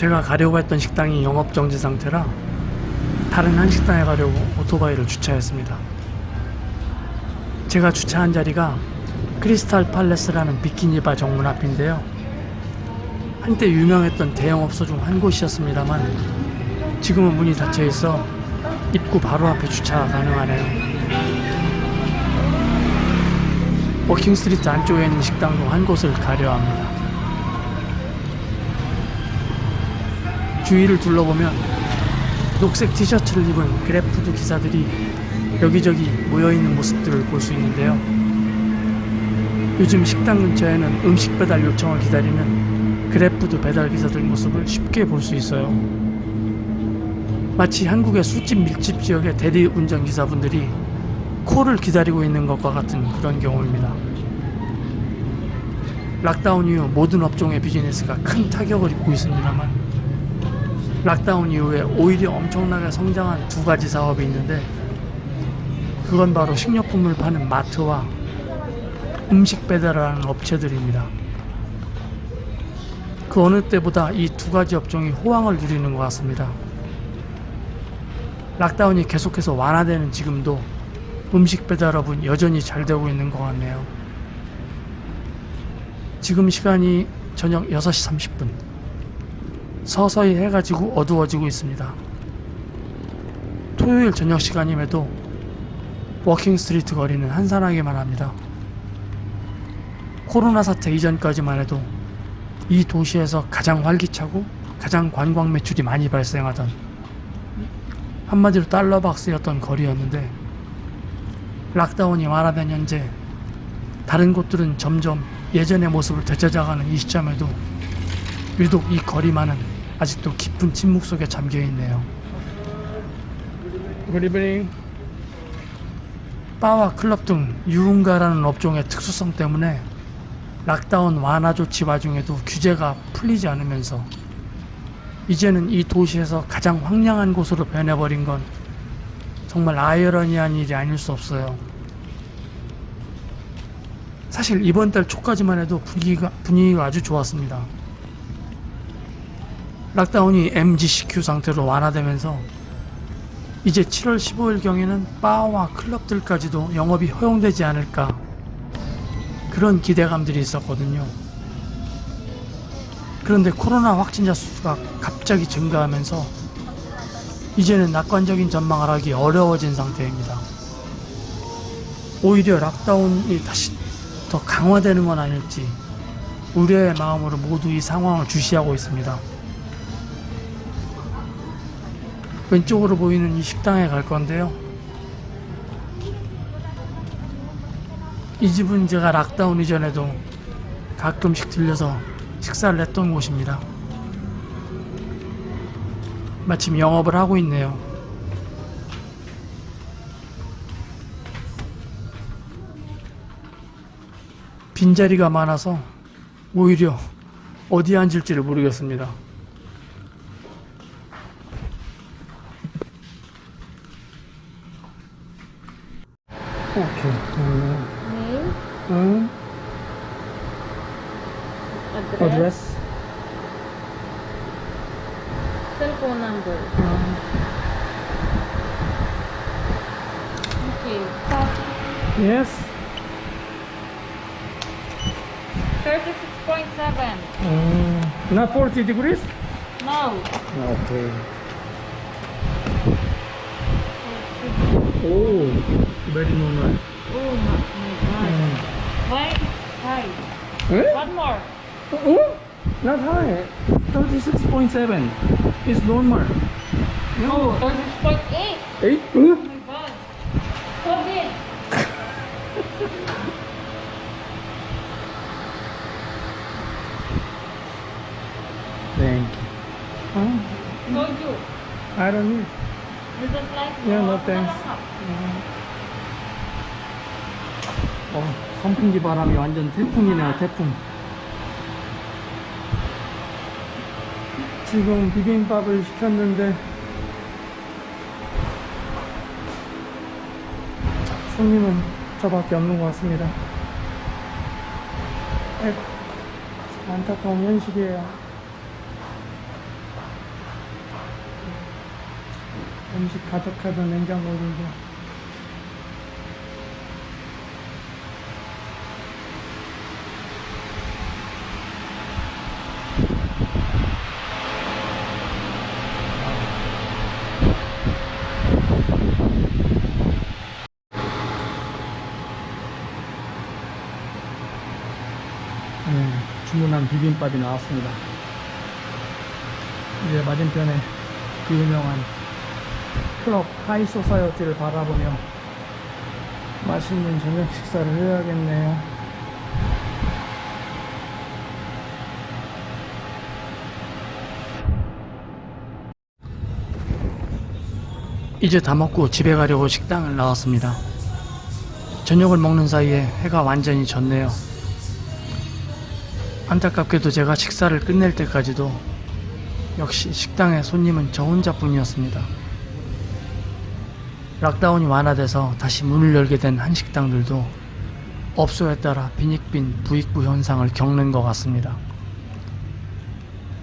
제가 가려고 했던 식당이 영업 정지 상태라 다른 한 식당에 가려고 오토바이를 주차했습니다. 제가 주차한 자리가 크리스탈 팔레스라는 비키니바 정문 앞인데요. 한때 유명했던 대형 업소 중 한 곳이었습니다만 지금은 문이 닫혀 있어 입구 바로 앞에 주차가 가능하네요. 워킹 스트리트 안쪽에 있는 식당도 한 곳을 가려 합니다. 주위를 둘러보면 녹색 티셔츠를 입은 그래프드 기사들이 여기저기 모여있는 모습들을 볼 수 있는데요. 요즘 식당 근처에는 음식 배달 요청을 기다리는 그래프드 배달 기사들 모습을 쉽게 볼 수 있어요. 마치 한국의 술집 밀집 지역의 대리 운전 기사분들이 콜을 기다리고 있는 것과 같은 그런 경우입니다. 락다운 이후 모든 업종의 비즈니스가 큰 타격을 입고 있습니다만 락다운 이후에 오히려 엄청나게 성장한 두 가지 사업이 있는데 그건 바로 식료품을 파는 마트와 음식 배달을 하는 업체들입니다. 그 어느 때보다 이 두 가지 업종이 호황을 누리는 것 같습니다. 락다운이 계속해서 완화되는 지금도 음식 배달업은 여전히 잘 되고 있는 것 같네요. 지금 시간이 저녁 6시 30분. 서서히 해가 지고 어두워지고 있습니다. 토요일 저녁 시간임에도 워킹 스트리트 거리는 한산하기만 합니다. 코로나 사태 이전까지만 해도 이 도시에서 가장 활기차고 가장 관광 매출이 많이 발생하던 한마디로 달러 박스였던 거리였는데 락다운이 완화된 현재 다른 곳들은 점점 예전의 모습을 되찾아가는 이 시점에도 유독 이 거리만은 아직도 깊은 침묵 속에 잠겨 있네요. 그리브닝 바와 클럽 등 유흥가라는 업종의 특수성 때문에 락다운 완화 조치 와중에도 규제가 풀리지 않으면서 이제는 이 도시에서 가장 황량한 곳으로 변해버린 건 정말 아이러니한 일이 아닐 수 없어요. 사실 이번 달 초까지만 해도 분위기가, 분위기가 아주 좋았습니다. 락다운이 MGCQ 상태로 완화되면서 이제 7월 15일 경에는 바와 클럽들까지도 영업이 허용되지 않을까 그런 기대감들이 있었거든요. 그런데 코로나 확진자 수가 갑자기 증가하면서 이제는 낙관적인 전망을 하기 어려워진 상태입니다. 오히려 락다운이 다시 더 강화되는 건 아닐지 우려의 마음으로 모두 이 상황을 주시하고 있습니다. 왼쪽으로 보이는 이 식당에 갈 건데요. 이 집은 제가 락다운 이전에도 가끔씩 들려서 식사를 했던 곳입니다. 마침 영업을 하고 있네요. 빈자리가 많아서 오히려 어디 앉을지를 모르겠습니다. 오케이. Name, 응. address, 어드레스. cell phone number. Okay. Coffee. Yes. 36.7. 음, not 40 degrees? No. 오케이. 오, very normal. Oh my, my god. Why? Hi. 에? One more. 어? Not high. 36.7 is normal. Oh, 36.8. 8? Oh my god. Thank you. Oh, Told you. I don't need. You don't like Yeah, no thanks. 어, 선풍기 바람이 완전 태풍이네요 태풍. 지금 비빔밥을 시켰는데 손님은 저밖에 없는 것 같습니다. 에이, 안타까운 현실이에요. 음식 가득하던 냉장고들도. 주문한 비빔밥이 나왔습니다. 이제 맞은편에 그 유명한 클럽 하이 소사이어티를 바라보며 맛있는 저녁 식사를 해야겠네요. 이제 다 먹고 집에 가려고 식당을 나왔습니다. 저녁을 먹는 사이에 해가 완전히 졌네요. 안타깝게도 제가 식사를 끝낼 때까지도 역시 식당의 손님은 저 혼자뿐이었습니다. 락다운이 완화돼서 다시 문을 열게 된 한식당들도 업소에 따라 빈익빈 부익부 현상을 겪는 것 같습니다.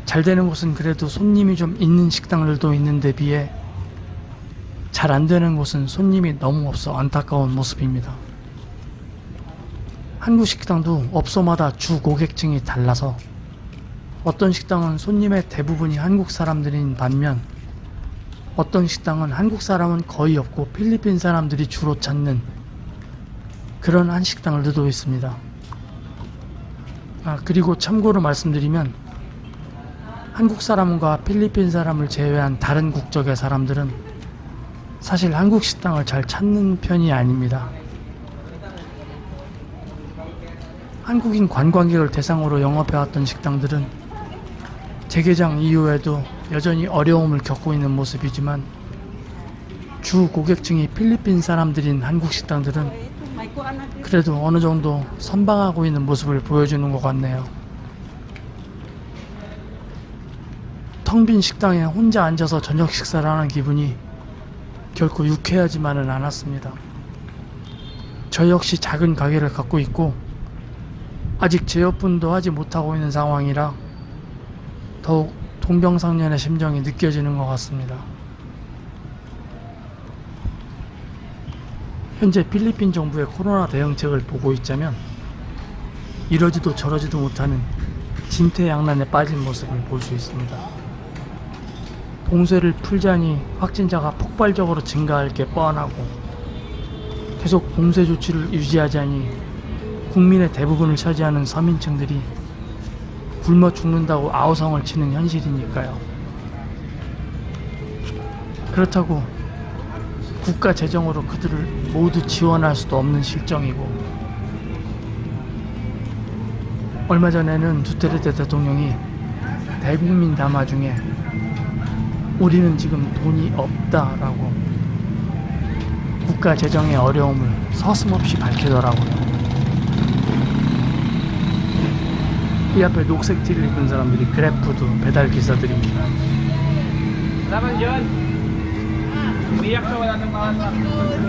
잘 되는 곳은 그래도 손님이 좀 있는 식당들도 있는데 비해 잘 안 되는 곳은 손님이 너무 없어 안타까운 모습입니다. 한국 식당도 업소마다 주 고객층이 달라서 어떤 식당은 손님의 대부분이 한국 사람들인 반면 어떤 식당은 한국 사람은 거의 없고 필리핀 사람들이 주로 찾는 그런 한식당들도 있습니다. 아, 그리고 참고로 말씀드리면 한국 사람과 필리핀 사람을 제외한 다른 국적의 사람들은 사실 한국 식당을 잘 찾는 편이 아닙니다. 한국인 관광객을 대상으로 영업해왔던 식당들은 재개장 이후에도 여전히 어려움을 겪고 있는 모습이지만 주 고객층이 필리핀 사람들인 한국 식당들은 그래도 어느 정도 선방하고 있는 모습을 보여주는 것 같네요. 텅 빈 식당에 혼자 앉아서 저녁 식사를 하는 기분이 결코 유쾌하지만은 않았습니다. 저 역시 작은 가게를 갖고 있고 아직 재오픈도 하지 못하고 있는 상황이라 더욱 동병상련의 심정이 느껴지는 것 같습니다. 현재 필리핀 정부의 코로나 대응책을 보고 있자면 이러지도 저러지도 못하는 진퇴양난에 빠진 모습을 볼 수 있습니다. 봉쇄를 풀자니 확진자가 폭발적으로 증가할 게 뻔하고 계속 봉쇄 조치를 유지하자니 국민의 대부분을 차지하는 서민층들이 굶어 죽는다고 아우성을 치는 현실이니까요. 그렇다고 국가 재정으로 그들을 모두 지원할 수도 없는 실정이고 얼마 전에는 두테르테 대통령이 대국민 담화 중에 우리는 지금 돈이 없다라고 국가 재정의 어려움을 서슴없이 밝히더라고요. 이 앞에 녹색 티를 입은 사람들이 그래프도 배달 기사들입니다.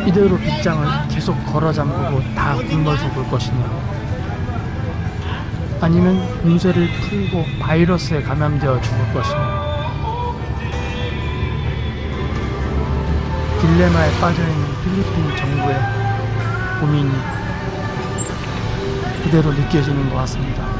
이대로 빗장을 계속 걸어 잠그고 다 굶어 죽을 것이냐? 아니면 봉쇄를 풀고 바이러스에 감염되어 죽을 것이냐? 딜레마에 빠져있는 필리핀 정부의 고민이 그대로 느껴지는 것 같습니다.